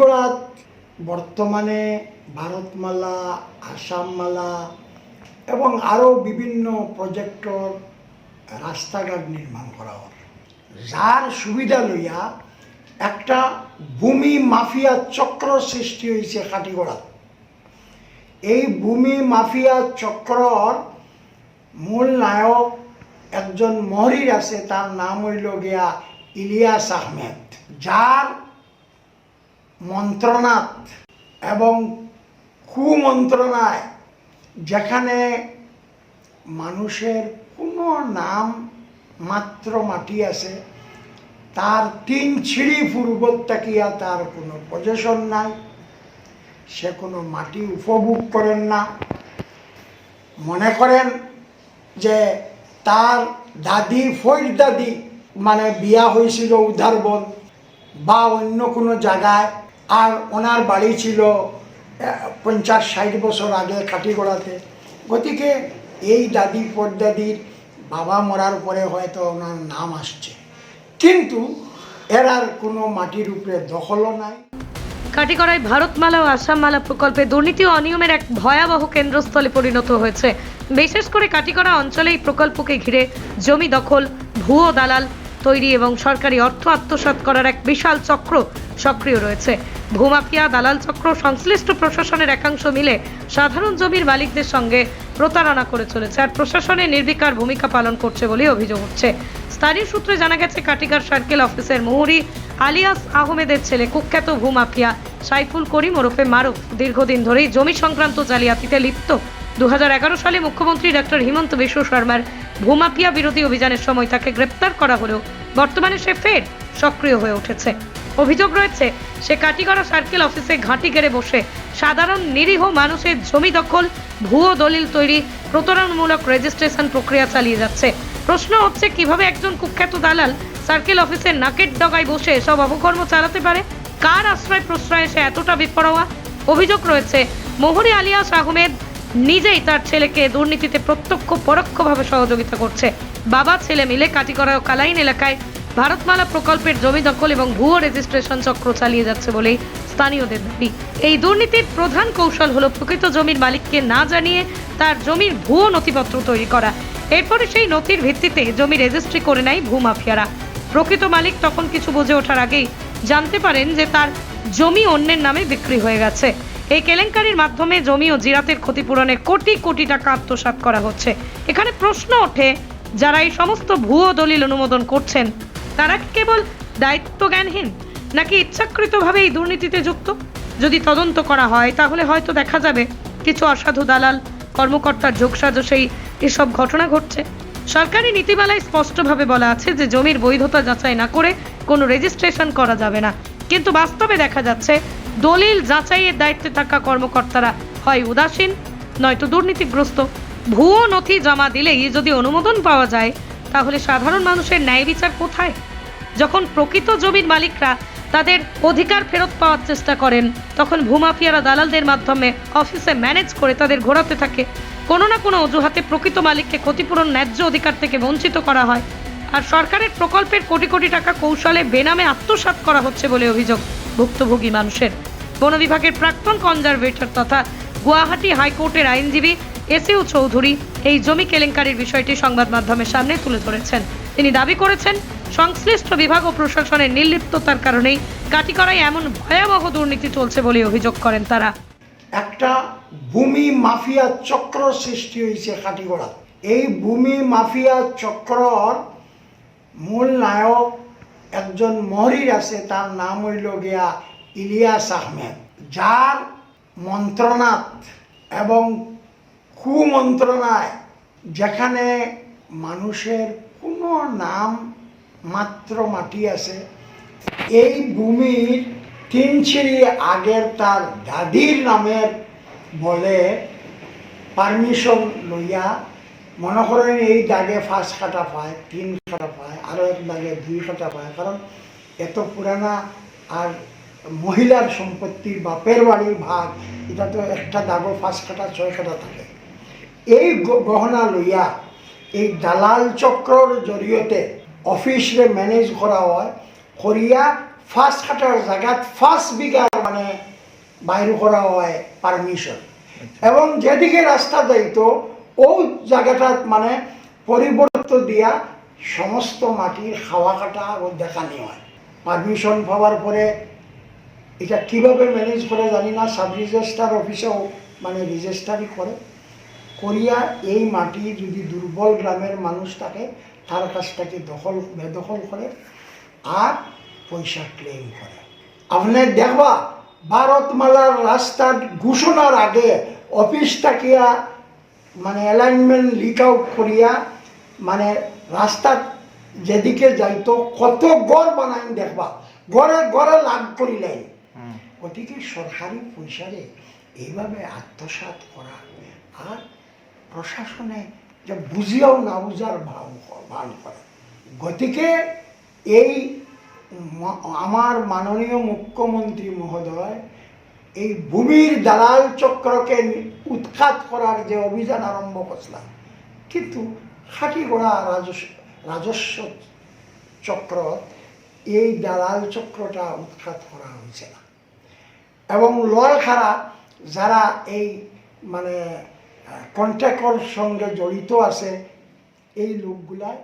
খাটিগড়াত বর্তমানে ভারতমালা, আসামমালা এবং আরও বিভিন্ন প্রজেক্টর রাস্তাঘাট নির্মাণ করা হয়। যার সুবিধা লইয়া একটা ভূমি মাফিয়া চক্র সৃষ্টি হয়েছে খাটিগড়াত। এই ভূমি মাফিয়া চক্রর মূল নায়ক একজন মহরির আছে, তার নাম হইল গিয়া ইলিয়াস আহমেদ, যার মন্ত্রণাত এবং কুমন্ত্রণায়, যেখানে মানুষের কোনো নাম মাত্র মাটি আছে, তার তিন ছিঁড়ি পূর্বত তাকিয়া তার কোনো পজেশন নাই, সে কোনো মাটি উপভোগ করেন না। মনে করেন যে তার দাদি ফৈর দাদি মানে বিয়া হয়েছিল উধারবন বা অন্য কোনো জায়গায় আর ওনার বাড়ি ছিল পঞ্চাশ ষাট বছর আগে কাটিগড়াতে গতিকে এই দাদি পরদাদির বাবা মরার পরে হয়তো ওনার নাম আসছে। কিন্তু এর আর কোনো মাটির উপরে দখলও নাই। কাটিগড়ায় ভারতমালা ও আসামমালা প্রকল্পে দুর্নীতি ও অনিয়মের এক ভয়াবহ কেন্দ্রস্থলে পরিণত হয়েছে। বিশেষ করে কাটিগড়া অঞ্চলে এই প্রকল্পকে ঘিরে জমি দখল, ভুয়ো দালাল তৈরি এবং সরকারি অর্থ আত্মসাৎ করার এক বিশাল চক্র সক্রিয় রয়েছে। ভূমাফিয়া, দালাল চক্র, সংশ্লিষ্ট প্রশাসনের একাংশ মিলে সাধারণ জমির মালিকদের সঙ্গে প্রতারণা করে চলেছে আর প্রশাসনের নির্বিকার ভূমিকা পালন করছে বলে অভিযোগ উঠছে। স্থানীয় সূত্রে জানা গেছে, কাটিগার সার্কেল অফিসের মুহুরি আলিয়াস আহমেদের ছেলে কুখ্যাত ভূমাফিয়া সাইফুল করিম ওরফে মারুফ দীর্ঘদিন ধরেই জমি সংক্রান্ত জালিয়াতিতে লিপ্ত। দু হাজার এগারো সালে মুখ্যমন্ত্রী ডক্টর হিমন্ত বিশ্ব শর্মার ভূমাফিয়া বিরোধী অভিযানের সময় তাকে গ্রেপ্তার করা হলেও বর্তমানে সে ফের সক্রিয় হয়ে উঠেছে। অভিযোগ রয়েছে, সে কাটিগড়া সার্কেল অফিসে ঘাঁটি গেড়ে বসে সাধারণ নিরীহ মানুষের জমি দখল, ভুয়ো দলিল তৈরি, প্রতারণামূলক রেজিস্ট্রেশন প্রক্রিয়া চালিয়ে যাচ্ছে। প্রশ্ন হচ্ছে, কীভাবে একজন কুখ্যাত দালাল সার্কেল অফিসের নাকের ডগায় বসে সব অপকর্ম চালাতে পারে? কার আশ্রয় প্রশ্রয়ে সে এতটা বিপরোয়া? অভিযোগ রয়েছে মোহরি আলিয়াস আহমেদ নিজেই তার ছেলেকে দুর্নীতিতে প্রত্যক্ষ, পরোক্ষভাবে সহযোগিতা করছে। বাবা, ছেলে মিলে কাটিগড়া ও কালাইন এলাকায় ভারতমালা প্রকল্পের জমি দখল এবং ভুয়ো রেজিস্ট্রেশন চক্র চালিয়ে যাচ্ছে বলেই স্থানীয়দের দাবি। এই দুর্নীতির প্রধান কৌশল হলো প্রকৃত জমির মালিককে না জানিয়ে তার জমির ভুয়ো নথিপত্র তৈরি করা। এরপরে সেই নথির ভিত্তিতে জমি রেজিস্ট্রি করে নেয় ভূমাফিয়ারা। প্রকৃত মালিক তখন কিছু বুঝে ওঠার আগেই জানতে পারেন যে তার জমি অন্যের নামে বিক্রি হয়ে গেছে। এই কেলেঙ্কারির মাধ্যমে জমি ও জিরাতের ক্ষতিপূরণে কোটি কোটি টাকা আত্মসাৎ করা হচ্ছে। এখানে প্রশ্ন ওঠে, যারা এই সমস্ত ভুয়ো দলিল অনুমোদন করছেন, তারা কি কেবল দায়িত্ব জ্ঞানহীন নাকি ইচ্ছাকৃতভাবে এই দুর্নীতিতে যুক্ত? যদি তদন্ত করা হয়, তাহলে হয়তো দেখা যাবে কিছু অসাধু দালাল কর্মকর্তার যোগসাজশেই এসব ঘটনা ঘটছে। সরকারি নীতিমালায় স্পষ্টভাবে বলা আছে যে জমির বৈধতা যাচাই না করে কোনো রেজিস্ট্রেশন করা যাবে না। কিন্তু বাস্তবে দেখা যাচ্ছে দলিল যাচাইয়ের দায়িত্বে থাকা কর্মকর্তারা হয় উদাসীন, নয়তো দুর্নীতিগ্রস্ত। ভুয়ো নথি জমা দিলেই যদি অনুমোদন পাওয়া যায়, তাহলে সাধারণ মানুষের ন্যায় বিচার কোথায়? যখন প্রকৃত জমির মালিকরা তাদের অধিকার ফেরত পাওয়ার চেষ্টা করেন, তখন ভূমাফিয়ারা দালালদের মাধ্যমে অফিসে ম্যানেজ করে তাদের ঘোরাতে থাকে। কোনো না কোনো অজুহাতে প্রকৃত মালিককে ক্ষতিপূরণ ন্যায্য অধিকার থেকে বঞ্চিত করা হয়। আর সরকারের প্রকল্পের কোটি কোটি টাকা কৌশলে বেনামে আত্মসাৎ করা হচ্ছে বলে অভিযোগ। ভুক্তভোগী মানুষের। বন বিভাগের প্রাক্তন কনজারভেটর তথা গুয়াহাটি হাইকোর্টের আইনজীবী এসইউ চৌধুরী এই জমি কেলেঙ্কারির বিষয়টি সংবাদ মাধ্যমের সামনে তুলে ধরেছেন। তিনি দাবি করেছেন, সংশ্লিষ্ট বিভাগ ও প্রশাসনের নির্লিপ্ততার কারণেই কাটিকড়ায় এমন ভয়াবহ দুর্নীতি চলছে বলে অভিযোগ করেন তারা। একটা ভূমি মাফিয়া চক্র সৃষ্টি হয়েছে খাটিগড়া এই ভূমি মাফিয়া চক্রর মূল নায়ক একজন মহরির আছে, তার নাম হইল গিয়া ইলিয়াস আহমেদ। যার মন্ত্রণাত এবং কুমন্ত্রণায় যেখানে মানুষের কোনো নাম মাত্র মাটি আছে, এই ভূমির তিন ছিঁড়ি আগের তার দাদির নামের বলে পারমিশন লইয়া মনে করেন এই দাগে ফার্স্ট কাটা পায় তিন কাটা পায় আরও এক দাগে দুই কাটা পায় কারণ এত পুরানা আর মহিলার সম্পত্তির বাপের বাড়ির ভাগ এটা তো একটা দাগও ফার্স্ট কাটা ছয় কাটা থাকে। এই গহনা লইয়া এই দালাল চক্রর জৰিয়তে অফিসরে ম্যানেজ করা হয় করিয়া ফার্স্ট কাটার জায়গাত ফার্স্ট বিঘার মানে বাইর করা হয় পারমিশন এবং যেদিকে রাস্তা যাইতো ও জায়গাটাত মানে পরিবর্তন দিয়া সমস্ত মাটির খাওয়া কাটা ও দেখানি হয়। পারমিশন পাওয়ার পরে এটা কীভাবে ম্যানেজ করে জানি না সাব রেজিস্ট্রার অফিসেও মানে রেজিস্ট্রারই করে। করিয়া এই মাটি যদি দুর্বল গ্রামের মানুষ থাকে, তার কাছ থেকে দখল, বেদখল করে আর পয়সা ক্লেম করে। আপনি দেখবা, ভারতমালার রাস্তার ঘোষণার আগে অফিস থাকিয়া মানে অ্যালাইনমেন্ট লিক আউট করিয়া মানে রাস্তার যেদিকে যাইতো কত গড় বানাই দেখবা। গড়ে গড়ে লাভ করিলেন গতিকে সরকারি পয়সারে এইভাবে আত্মসাৎ করা আর প্রশাসনে যে বুঝিয়াও না বুঝার ভাব ভান করে। গতিকে এই আমার মাননীয় মুখ্যমন্ত্রী মহোদয় এই ভূমির দালাল চক্রকে উৎখাত করার যে অভিযান আরম্ভ করছিলাম, কিন্তু খাটি গোড়া রাজস্ব রাজস্ব চক্র এই দালাল চক্রটা উৎখাত করা হয়েছে না। এবং লয় খারা যারা এই মানে কন্ট্রাক্টর সঙ্গে জড়িত আছে, এই লোকগুলাই লয়